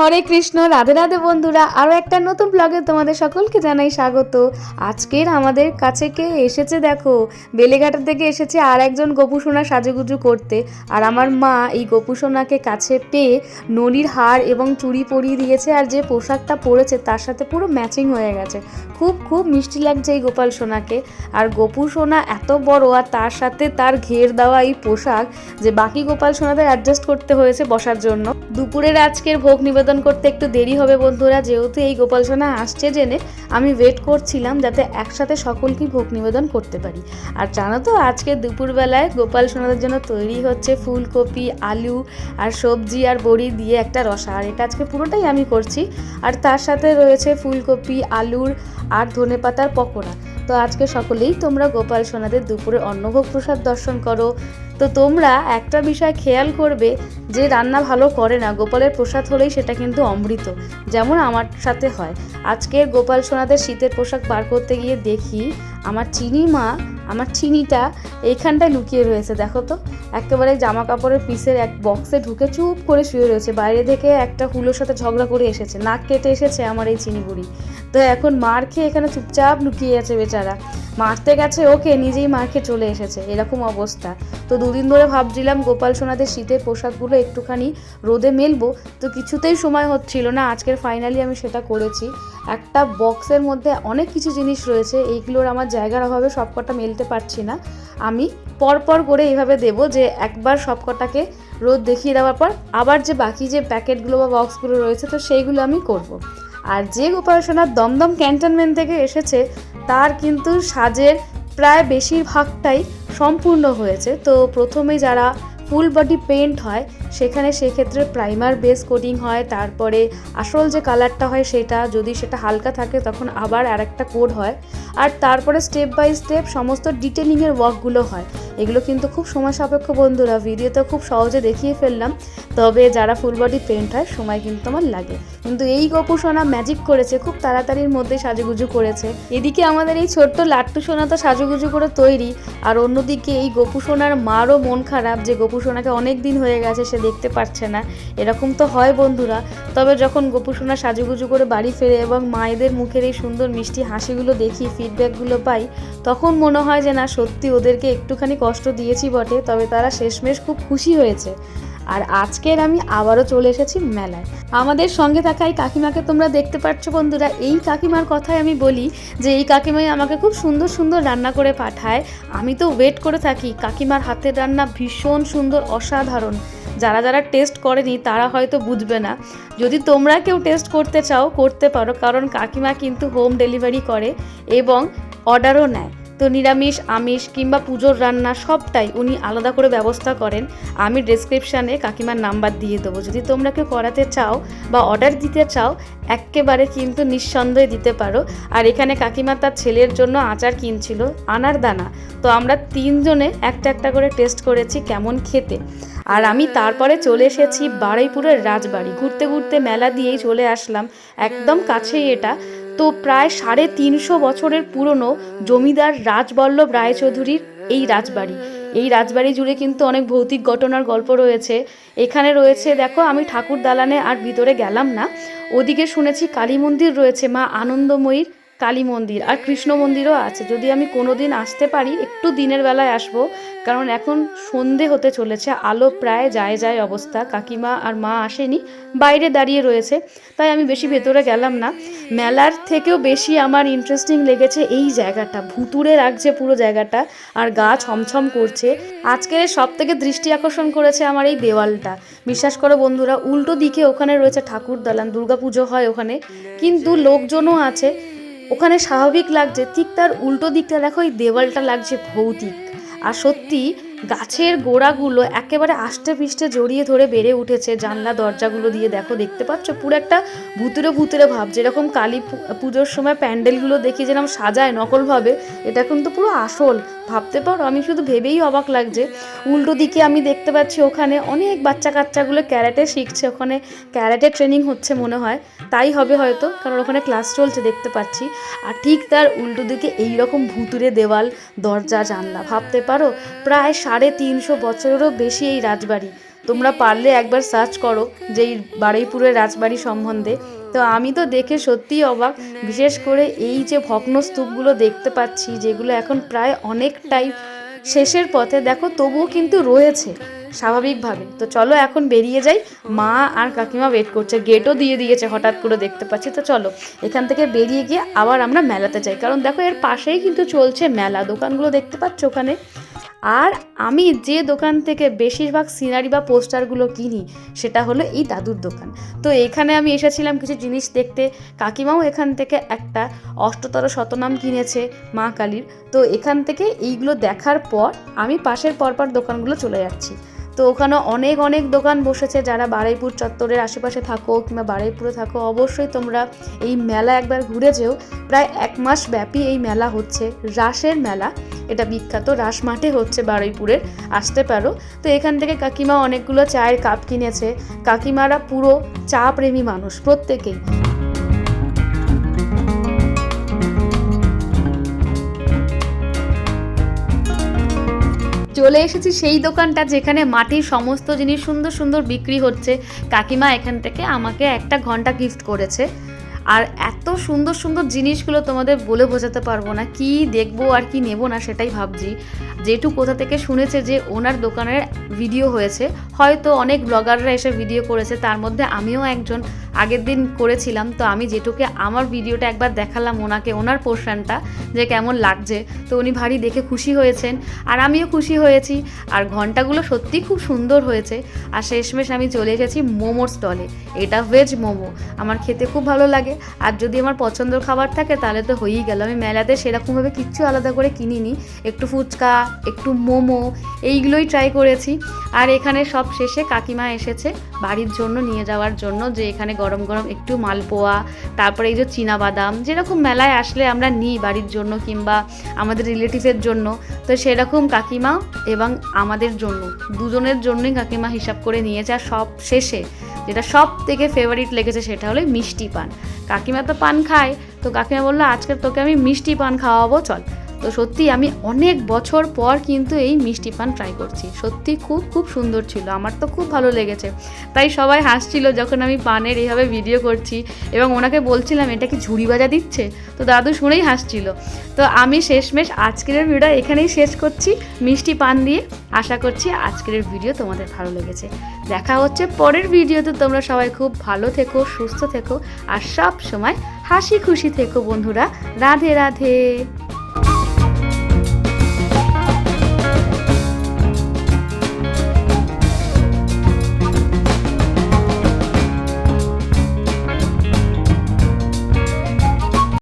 হরে কৃষ্ণ, রাধে রাধে বন্ধুরা আরও একটা নতুন ব্লগে তোমাদের সকলকে জানাই স্বাগত। আজকের আমাদের কাছে কে এসেছে দেখো? বেলেঘাটা থেকে এসেছে আর একজন গোপুসোনা সাজুগুজু করতে। আর আমার মা এই গোপুসোনাকে কাছে পেয়ে ননির হার এবং চুড়ি পরিয়ে দিয়েছে আর যে পোশাকটা পরেছে তার সাথে পুরো ম্যাচিং হয়ে গেছে। খুব খুব মিষ্টি লাগছে এই গোপাল সোনাকে। আর গোপু সোনা এত বড় আর তার সাথে তার ঘের দেওয়া এই পোশাক যে বাকি গোপাল সোনাদের অ্যাডজাস্ট করতে হয়েছে বসার জন্য। দুপুরের আজকের ভোগ নিবেদন করতে একটু দেরি হবে বন্ধুরা, যেহেতু এই গোপাল সোনা আসছে জেনে আমি ওয়েট করছিলাম যাতে একসাথে সকলকেই ভোগ নিবেদন করতে পারি। আর জানো তো, আজকে দুপুরবেলায় গোপাল সোনাদের জন্য তৈরি হচ্ছে ফুলকপি, আলু আর সবজি আর বড়ি দিয়ে একটা রসা। আর এটা আজকে পুরোটাই আমি করছি। আর তার সাথে রয়েছে ফুলকপি, আলুর আর ধনেপাতার পকোড়া। তো আজকে সকলেই তোমরা গোপাল সোনাদের দুপুরে অন্নভোগ প্রসাদ দর্শন করো। তো তোমরা একটা বিষয় খেয়াল করবে যে রান্না ভালো করে না, গোপালের প্রসাদ হলেই সেটা কিন্তু অমৃত, যেমন আমার সাথে হয়। আজকের গোপাল সোনাদের শীতের পোশাক বার করতে গিয়ে দেখি আমার চিনি মা, আমার চিনিটা এইখানটায় লুকিয়ে রয়েছে, দেখো তো। একেবারে জামা কাপড়ের পিসের এক বক্সে ঢুকে চুপ করে শুয়ে রয়েছে, বাইরে থেকে একটা হুলোর সাথে ঝগড়া করে এসেছে, নাক কেটে এসেছে আমার এই চিনি বুড়ি। তো এখন মার খেয়ে এখানে চুপচাপ লুকিয়ে আছে বেচারা। মারতে গেছে ওকে, নিজেই মার খেয়ে চলে এসেছে, এরকম অবস্থা। তো দুদিন ধরে ভাবছিলাম গোপাল সোনাদের শীতের পোশাকগুলো একটুখানি রোদে মেলবো, তো কিছুতেই সময় হচ্ছিল না। আজকের ফাইনালি আমি সেটা করেছি। একটা বক্সের মধ্যে অনেক কিছু জিনিস রয়েছে, এইগুলোর আমার জায়গার অভাবে সবকটা মেলতে পারছি না। আমি পরপর করে এইভাবে দেব যে একবার সবকটাকে রোদ দেখিয়ে দেওয়ার পর আবার যে বাকি যে প্যাকেটগুলো বা বক্সগুলো রয়েছে, তো সেইগুলো আমি করব। আর যে গোপাল সোনার দমদম ক্যান্টনমেন্ট থেকে এসেছে, তার কিন্তু সাজের প্রায় বেশিরভাগটাই সম্পূর্ণ হয়েছে। তো প্রথমে যারা ফুল বডি পেন্ট হয় সেখানে সেক্ষেত্রে প্রাইমার বেস কোডিং হয়, তারপরে আসল যে কালারটা হয় সেটা, যদি সেটা হালকা থাকে তখন আবার আরেকটা কোড হয়। আর তারপরে স্টেপ বাই স্টেপ সমস্ত ডিটেলিংয়ের ওয়ার্কগুলো হয়। এগুলো কিন্তু খুব সময় সাপেক্ষ বন্ধুরা ভিডিওতে খুব সহজে দেখিয়ে ফেললাম। তবে যারা ফুল বডি পেন্ট হয়, সময় কিন্তু আমার লাগে। কিন্তু এই গপু সোনা ম্যাজিক করেছে, খুব তাড়াতাড়ির মধ্যে সাজুগুজু করেছে। এদিকে আমাদের এই ছোট্ট লাট্টু সোনা তো সাজুগুজু করে তৈরি। আর অন্যদিকে এই গপু সোনার মারও মন খারাপ যে গপু সোনাকে অনেক দিন হয়ে গেছে, সে দেখতে পারছে না। এরকম তো হয় বন্ধুরা। তবে যখন গপু সোনা সাজুগুজু করে বাড়ি ফেরে এবং মায়েদের মুখের এই সুন্দর মিষ্টি হাসিগুলো দেখি ফিডব্যাকগুলো পাই, তখন মনে হয় যে না, সত্যি ওদেরকে একটুখানি কষ্ট দিয়েছি বটে, তবে তারা শেষমেশ খুব খুশি হয়েছে। আর আজকের আমি আবারও চলে এসেছি মেলায়। আমাদের সঙ্গে থাকা এই কাকিমাকে তোমরা দেখতে পাচ্ছ বন্ধুরা। এই কাকিমার কথাই আমি বলি যে, এই কাকিমাই আমাকে খুব সুন্দর সুন্দর রান্না করে পাঠায়। আমি তো ওয়েট করে থাকি। কাকিমার হাতের রান্না ভীষণ সুন্দর, অসাধারণ। যারা যারা টেস্ট করেনি, তারা হয়তো বুঝবে না। যদি তোমরা কেউ টেস্ট করতে চাও, করতে পারো, কারণ কাকিমা কিন্তু হোম ডেলিভারি করে এবং অর্ডারও নেয়। তো নিরামিষ, আমিষ কিংবা পুজোর রান্না সবটাই উনি আলাদা করে ব্যবস্থা করেন। আমি ডেসক্রিপশানে কাকিমার নাম্বার দিয়ে দেবো। যদি তোমরা কেউ করাতে চাও বা অর্ডার দিতে চাও একেবারে কিন্তু নিঃসন্দেহে দিতে পারো। আর এখানে কাকিমা তার ছেলের জন্য আচার কিনছিল, আনার দানা। তো আমরা তিনজনে একটা একটা করে টেস্ট করেছি কেমন খেতে। আর আমি তারপরে চলে এসেছি বারুইপুরের রাজবাড়ি। ঘুরতে ঘুরতে মেলা দিয়েই চলে আসলাম। একদম কাছেই এটা। তো প্রায় সাড়ে তিনশো বছরের পুরনো জমিদার রাজবল্লভ রায়চৌধুরীর এই রাজবাড়ি। এই রাজবাড়ি জুড়ে কিন্তু অনেক ভৌতিক ঘটনার গল্প রয়েছে। এখানে রয়েছে, দেখো, আমি ঠাকুর দালানে আর ভিতরে গেলাম না। ওদিকে শুনেছি কালী মন্দির রয়েছে, মা আনন্দময়ীর কালী মন্দির আর কৃষ্ণ মন্দিরও আছে। যদি আমি কোনো দিন আসতে পারি, একটু দিনের বেলায় আসব। কারণ এখন সন্ধে হতে চলেছে, আলো প্রায় যায় যায় অবস্থা, কাকিমা আর মা আসেনি, বাইরে দাঁড়িয়ে রয়েছে, তাই আমি বেশি ভেতরে গেলাম না। মেলার থেকেও বেশি আমার ইন্টারেস্টিং লেগেছে এই জায়গাটা ভুতুরে লাগছে পুরো জায়গাটা, আর গা ছমছম করছে। আজকের সব থেকে দৃষ্টি আকর্ষণ করেছে আমার এই দেওয়ালটা। বিশ্বাস করো বন্ধুরা, উল্টো দিকে ওখানে রয়েছে ঠাকুর দালান, দুর্গাপুজো হয় ওখানে, কিন্তু লোকজনও আছে, ওখানে স্বাভাবিক লাগছে, ঠিক তার উল্টো দিকটা দেখো, এই দেওয়ালটা লাগছে ভৌতিক। আর সত্যি, গাছের গোড়াগুলো একেবারে আষ্টে পিষ্টে জড়িয়ে ধরে বেড়ে উঠেছে জানলা দরজাগুলো দিয়ে। দেখো, দেখতে পাচ্ছ? পুরো একটা ভুতুরে ভুতুরে ভাব। যেরকম কালী পুজোর সময় প্যান্ডেলগুলো দেখি যেরকম সাজায় নকলভাবে, এটা কিন্তু পুরো আসল ভাবতে পারো? আমি শুধু ভেবেই অবাক লাগছে। উল্টো দিকে আমি দেখতে পাচ্ছি ওখানে অনেক বাচ্চা কাচ্চাগুলো ক্যারাটে শিখছে। ওখানে ক্যারাটে ট্রেনিং হচ্ছে মনে হয়। তাই হবে হয়তো, কারণ ওখানে ক্লাস চলছে দেখতে পাচ্ছি। আর ঠিক তার উল্টো দিকে এই রকম ভুতুরে দেওয়াল, দরজা, জানলা। ভাবতে পারো, প্রায় সাড়ে তিনশো বছরেরও বেশি এই রাজবাড়ি। তোমরা পারলে একবার সার্চ করো যে এই বারুইপুরের রাজবাড়ি সম্বন্ধে। তো আমি তো দেখে সত্যিই অবাক, বিশেষ করে এই যে ভগ্ন স্তূপগুলো দেখতে পাচ্ছি, যেগুলো এখন প্রায় অনেকটাই শেষের পথে, দেখো তবুও কিন্তু রয়েছে স্বাভাবিকভাবে। তো চলো এখন বেরিয়ে যাই, মা আর কাকিমা ওয়েট করছে গেটও দিয়ে দিয়েছে হঠাৎ করে দেখতে পাচ্ছি। তো চলো, এখান থেকে বেরিয়ে গিয়ে আবার আমরা মেলাতে যাই। কারণ দেখো এর পাশেই কিন্তু চলছে মেলা, দোকানগুলো দেখতে পাচ্ছ ওখানে? আর আমি যে দোকান থেকে বেশিরভাগ সিনারি বা পোস্টারগুলো কিনি, সেটা হলো এই দাদুর দোকান। তো এখানে আমি এসেছিলাম কিছু জিনিস দেখতে। কাকিমাও এখান থেকে একটা অষ্টতর শতনাম কিনেছে মা কালীর। তো এখান থেকে এইগুলো দেখার পর আমি পাশের পরপর দোকানগুলো চলে যাচ্ছি। তো ওখানে অনেক অনেক দোকান বসেছে যারা বারুইপুর চত্বরের আশেপাশে থাকো কিংবা বারুইপুরে থাকো, অবশ্যই তোমরা এই মেলা একবার ঘুরে যেও। প্রায় এক মাস ব্যাপী এই মেলা হচ্ছে, রাসের মেলা। এটা বিখ্যাত, রাস মাঠে হচ্ছে বারুইপুরের, আসতে পারো। তো এখান থেকে কাকিমা অনেকগুলো চায়ের কাপ কিনেছে। কাকিমারা পুরো চা প্রেমী মানুষ প্রত্যেকেই। চলে এসেছি সেই দোকানটা যেখানে মাটির সমস্ত জিনিস সুন্দর সুন্দর বিক্রি হচ্ছে। কাকিমা এখান থেকে আমাকে একটা ঘণ্টা গিফট করেছে। আর এত সুন্দর সুন্দর জিনিসগুলো তোমাদের বলে বোঝাতে পারব না, কি দেখব আর কি নেব না সেটাই ভাবছি। যেটু কোথা থেকে শুনেছে যে ওনার দোকানের ভিডিও হয়েছে, হয়তো অনেক ব্লগাররা এসে ভিডিও করেছে, তার মধ্যে আমিও একজন আগের দিন করেছিলাম, তো আমি যেটুকে আমার ভিডিওটা একবার দেখালাম ওনাকে, ওনার পোর্শনটা, যে কেমন লাগছে। তো উনি ভারী দেখে খুশি হয়েছেন, আর আমিও খুশি হয়েছি। আর ঘন্টাগুলো সত্যি খুব সুন্দর হয়েছে। আর শেষমেশ আমি চলে এসেছি মোমোর স্টলে। এটা ভেজ মোমো। আমার খেতে খুব ভালো লাগে। আর যদি আমার পছন্দের খাবার থাকে, তাহলে তো হয়েই গেল। আমি মেলাতে সেরকমভাবে কিচ্ছু আলাদা করে কিনিনি। একটু ফুচকা, একটু মোমো, এইগুলোই ট্রাই করেছি। আর এখানে সব শেষে কাকিমা এসেছে বাড়ির জন্য, নিয়ে যাওয়ার জন্য, যে এখানে গরম গরম একটু মালপোয়া, তারপরে এই যে বাদাম যেরকম মেলায় আসলে আমরা নিই বাড়ির জন্য কিংবা আমাদের রিলেটিভের জন্য, তো সেরকম কাকিমা এবং আমাদের জন্য, দুজনের জন্যই কাকিমা হিসাব করে নিয়েছে আর সব শেষে যেটা সব থেকে ফেভারিট লেগেছে সেটা হলো মিষ্টি পান। কাকিমা তো পান খায়, তো কাকিমা বলল, আজকে তোকে আমি মিষ্টি পান খাওয়াবো, চল। তো সত্যি আমি অনেক বছর পর কিন্তু এই মিষ্টি পান ট্রাই করছি। সত্যি খুব খুব সুন্দর ছিল, আমার তো খুব ভালো লেগেছে। তাই সবাই হাসছিল যখন আমি পানের এইভাবে ভিডিও করছি এবং ওনাকে বলছিলাম, এটা কি ঝুড়ি বাজা দিচ্ছে? তো দাদু শুনেই হাসছিল। তো আমি শেষমেশ আজকের ভিডিও এখানেই শেষ করছি। মিষ্টি পান দিয়ে আশা করছি আজকের ভিডিও তোমাদের ভালো লেগেছে। দেখা হচ্ছে পরের ভিডিওতে তোমরা সবাই খুব ভালো থেকো, সুস্থ থেকো, আর সব সময় হাসি খুশি থেকো বন্ধুরা। রাধে রাধে।